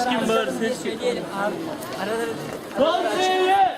Seçkin bağır, seçkin. Söyleyelim abi. Araları...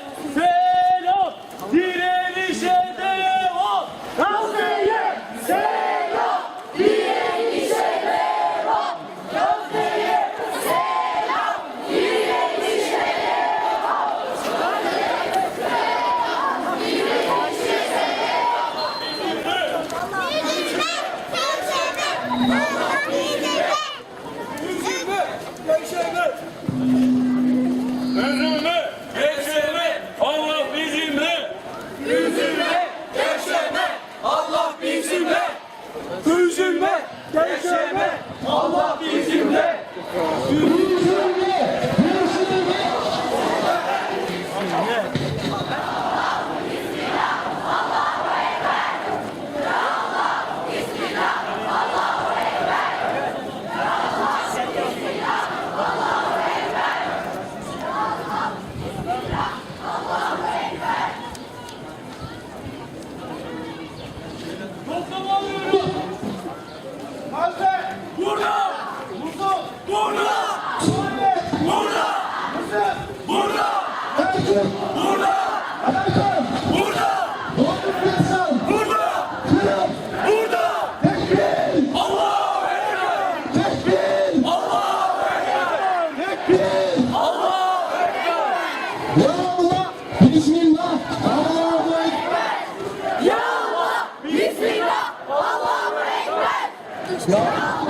有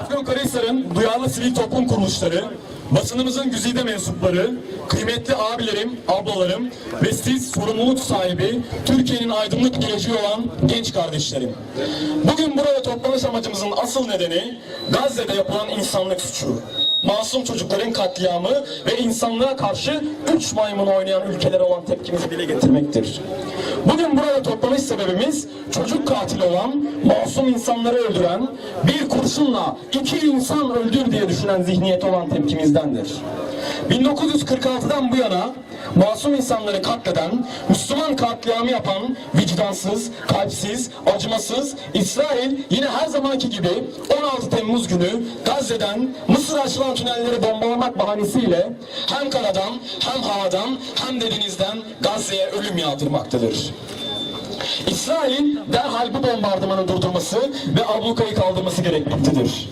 Afyonkarahisar'ın duyarlı sivil toplum kuruluşları, basınımızın güzide mensupları, kıymetli abilerim, ablalarım ve siz sorumluluk sahibi Türkiye'nin aydınlık geleceği olan genç kardeşlerim. Bugün burada toplanış amacımızın asıl nedeni Gazze'de yapılan insanlık suçu. Masum çocukların katliamı ve insanlığa karşı üç maymun oynayan ülkelere olan tepkimizi dile getirmektir. Bugün burada toplanış sebebimiz çocuk katili olan, masum insanları öldüren, bir kurşunla iki insan öldür diye düşünen zihniyeti olan tepkimizdendir. 1946'dan bu yana masum insanları katleden, Müslüman katliamı yapan vicdansız, kalpsiz, acımasız İsrail yine her zamanki gibi 16 Temmuz günü Gazze'den Mısır'a açılan tünelleri bombalamak bahanesiyle hem karadan hem havadan hem de denizden Gazze'ye ölüm yağdırmaktadır. İsrail'in derhal bu bombardımanı durdurması ve ablukayı kaldırması gerekmektedir.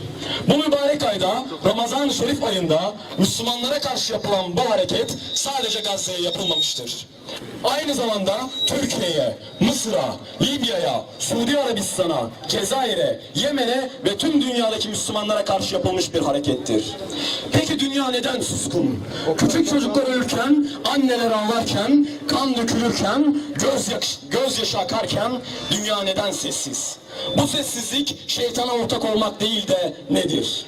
Bu mübarek ayda Ramazan-ı Şerif ayında Müslümanlara karşı yapılan bu hareket sadece Gazze'ye yapılmamıştır. Aynı zamanda Türkiye'ye, Mısır'a, Libya'ya, Suudi Arabistan'a, Cezayir'e, Yemen'e ve tüm dünyadaki Müslümanlara karşı yapılmış bir harekettir. Peki dünya neden suskun? Küçük çocuklar ölürken, anneler ağlarken, kan dökülürken, göz yak- gözyaşı akarken dünya neden sessiz? Bu sessizlik şeytana ortak olmak değil de nedir?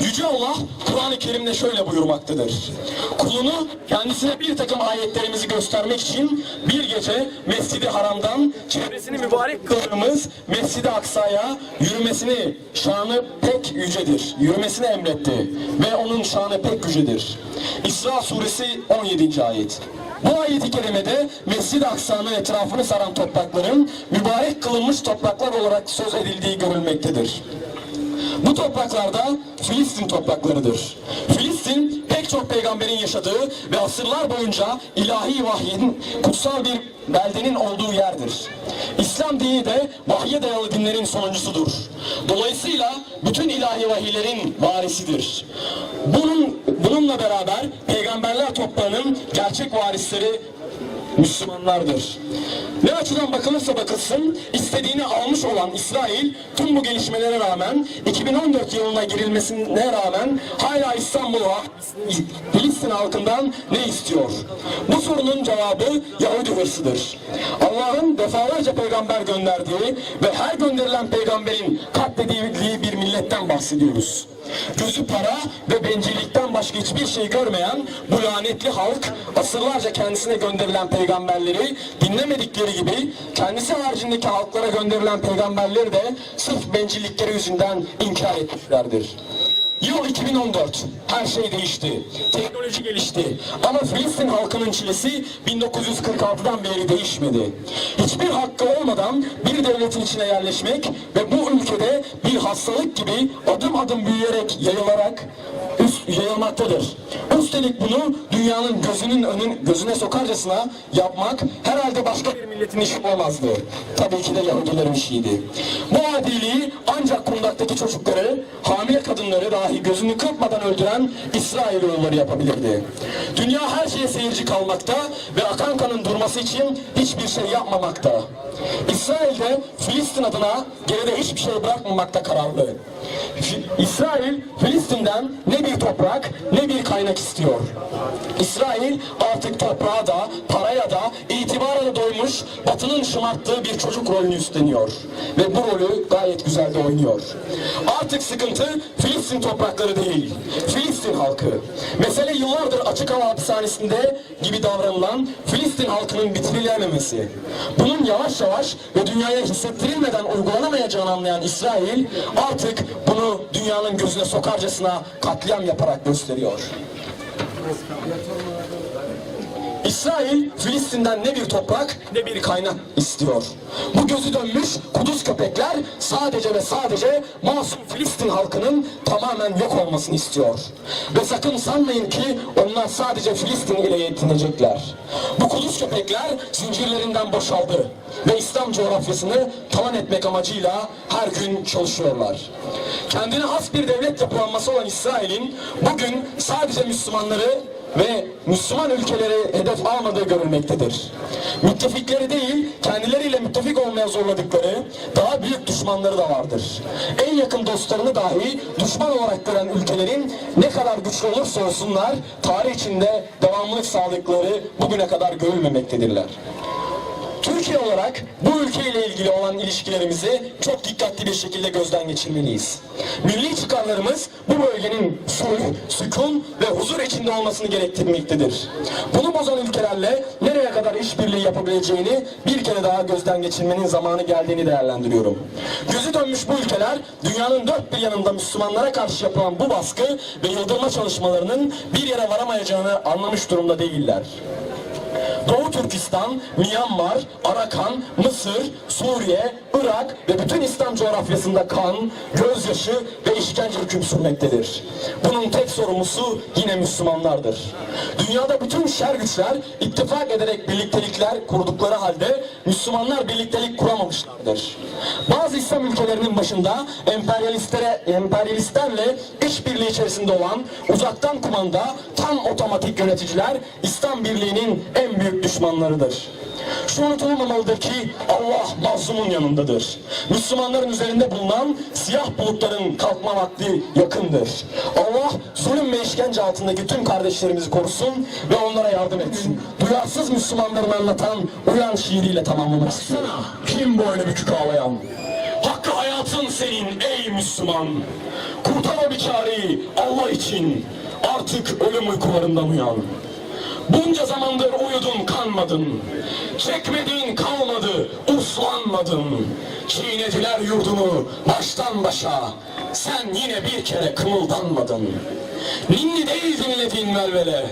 Yüce Allah Kur'an-ı Kerim'de şöyle buyurmaktadır. Kulunu kendisine bir takım ayetlerimizi göstermek için bir gece Mescid-i Haram'dan çevresini mübarek kıldığımız Mescid-i Aksa'ya yürümesini şanı pek yücedir. Yürümesini emretti ve onun şanı pek yücedir. İsra suresi 17. ayet. Bu ayet-i kerimede Mescid-i Aksa'nın etrafını saran toprakların mübarek kılınmış topraklar olarak söz edildiği görülmektedir. Bu topraklarda Filistin topraklarıdır. Filistin pek çok peygamberin yaşadığı ve asırlar boyunca ilahi vahyin kutsal bir beldenin olduğu yerdir. İslam dini de vahye dayalı dinlerin sonuncusudur. Dolayısıyla bütün ilahi vahiylerin varisidir. Bunun, bununla beraber peygamberler toprağının gerçek varisleri Müslümanlardır. Ne açıdan bakılırsa bakılsın istediğini almış olan İsrail tüm bu gelişmelere rağmen 2014 yılına girilmesine rağmen hala İstanbul'a Filistin halkından ne istiyor? Bu sorunun cevabı Yahudi hırsıdır. Allah'ın defalarca peygamber gönderdiği ve her gönderilen peygamberin katledildiği bir milletten bahsediyoruz. Gözü para ve bencillikten başka hiçbir şey görmeyen bu lanetli halk asırlarca kendisine gönderilen peygamberleri dinlemedikleri gibi kendisi haricindeki halklara gönderilen peygamberleri de sırf bencillikleri yüzünden inkar etmişlerdir. Yıl 2014. Her şey değişti. Teknoloji gelişti. Ama Filistin halkının çilesi 1946'dan beri değişmedi. Hiçbir hakkı olmadan bir devletin içine yerleşmek ve bu ülkede bir hastalık gibi adım adım büyüyerek yayılarak üst, yayılmaktadır. Üstelik bunu dünyanın gözünün önün, gözüne sokarcasına yapmak herhalde başka bir milletin işi olamazdı. Tabii ki de Yahudilerin işiydi. Bu adiliği ancak kundaktaki çocukları, hamile kadınları dahi gözünü kırpmadan öldüren İsrailoğulları yapabilirdi. Dünya her şeye seyirci kalmakta ve akan kanın durması için hiçbir şey yapmamakta. İsrail de Filistin adına geride hiçbir şey bırakmamakta kararlı. İsrail Filistin'den ne bir toprak ne bir kaynak istiyor. İsrail artık toprağa da paraya da itibara da doymuş batının şımarttığı bir çocuk rolünü üstleniyor. Ve bu rolü gayet güzel de oynuyor. Artık sıkıntı Filistin toprakları değil. Filistin halkı. Mesele yıllardır açık hava hapishanesinde gibi davranılan Filistin halkının bitirilememesi. Bunun yavaş yavaş ve dünyaya hissettirilmeden uygulanamayacağını anlayan İsrail artık bunu dünyanın gözüne sokarcasına katliam yaparak gösteriyor. İsrail Filistin'den ne bir toprak ne bir kaynak istiyor. Bu gözü dönmüş kuduz köpekler sadece ve sadece masum Filistin halkının tamamen yok olmasını istiyor. Ve sakın sanmayın ki onlar sadece Filistin ile yetinecekler. Bu kuduz köpekler zincirlerinden boşaldı ve İslam coğrafyasını talan etmek amacıyla her gün çalışıyorlar. Kendine has bir devlet yapılanması olan İsrail'in bugün sadece Müslümanları ve Müslüman ülkeleri hedef almadığı görülmektedir. Müttefikleri değil, kendileriyle müttefik olmaya zorladıkları daha büyük düşmanları da vardır. En yakın dostlarını dahi düşman olarak gören ülkelerin ne kadar güçlü olursa olsunlar, tarih içinde devamlılık sağladıkları bugüne kadar görülmemektedirler. Türkiye olarak bu ülkeyle ilgili olan ilişkilerimizi çok dikkatli bir şekilde gözden geçirmeliyiz. Milli çıkarlarımız bu bölgenin sulh, sükun ve huzur içinde olmasını gerektirmektedir. Bunu bozan ülkelerle nereye kadar işbirliği yapabileceğini bir kere daha gözden geçirmenin zamanı geldiğini değerlendiriyorum. Gözü dönmüş bu ülkeler dünyanın dört bir yanında Müslümanlara karşı yapılan bu baskı ve yıldırma çalışmalarının bir yere varamayacağını anlamış durumda değiller. Doğu Türkistan, Myanmar, Arakan, Mısır, Suriye, Irak ve bütün İslam coğrafyasında kan, gözyaşı ve işkence hüküm sürmektedir. Bunun tek sorumlusu yine Müslümanlardır. Dünyada bütün şer güçler ittifak ederek birliktelikler kurdukları halde Müslümanlar birliktelik kuramamışlardır. Bazı İslam ülkelerinin başında emperyalistlere, emperyalistlerle işbirliği içerisinde olan uzaktan kumanda tam otomatik yöneticiler İslam birliğinin en büyük düşmanlarıdır. Şu unutulmamalıdır ki Allah mazlumun yanındadır. Müslümanların üzerinde bulunan siyah bulutların kalkma vakti yakındır. Allah zulüm ve işkence altındaki tüm kardeşlerimizi korusun ve onlara yardım etsin. Duyarsız Müslümanların anlatan uyan şiiriyle tamamlamak istiyorum. Kim boynu bükük ağlayan? Hakkı hayatın senin ey Müslüman. Kurtar o biçareyi Allah için. Artık ölüm uykularından uyan. Bunca zamandır uyudun kanmadın. Çekmediğin kalmadı, uslanmadın. Çiğnediler yurdunu baştan başa. Sen yine bir kere kımıldanmadın. Ninni değil dinlediğin velvele.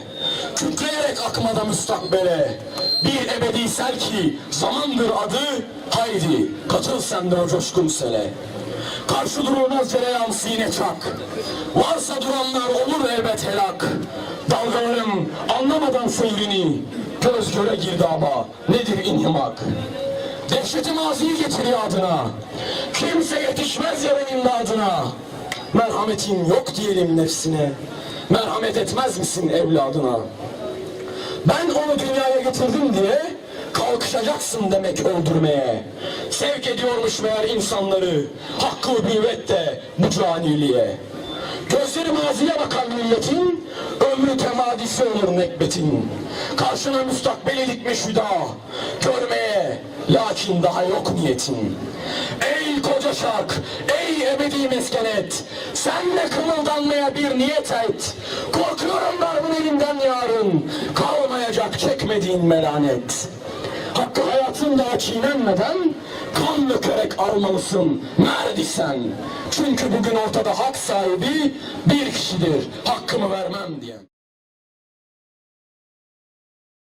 Kükreyerek akmada müstakbele. Bir ebedi sel ki zamandır adı. Haydi katıl sen de o coşkun sele. Karşı durulmaz cereyan sine çak. Varsa duranlar olur elbet helak. Dalgalarım anlamadan seyrini. Göz göre girdi ama nedir inhimak? Dehşeti maziyi getiriyor adına. Kimse yetişmez yarın imdadına. Merhametin yok diyelim nefsine. Merhamet etmez misin evladına? Ben onu dünyaya getirdim diye kalkışacaksın demek öldürmeye. Sevk ediyormuş meğer insanları hakkı büyüvette bu caniliğe. Gözleri maziye bakan milletin ömrü temadisi olur nekbetin. Karşına müstakbeli dikmiş hüda görmeye lakin daha yok niyetin. Ey koca şark, ey ebedi meskenet, sen de kımıldanmaya bir niyet et. Korkuyorum darbın elinden yarın, kalmayacak çekmediğin melanet. Hakkı hayatın daha çiğnenmeden kan dökerek almalısın merdi sen. Çünkü bugün ortada hak sahibi bir kişidir hakkımı vermem diyen.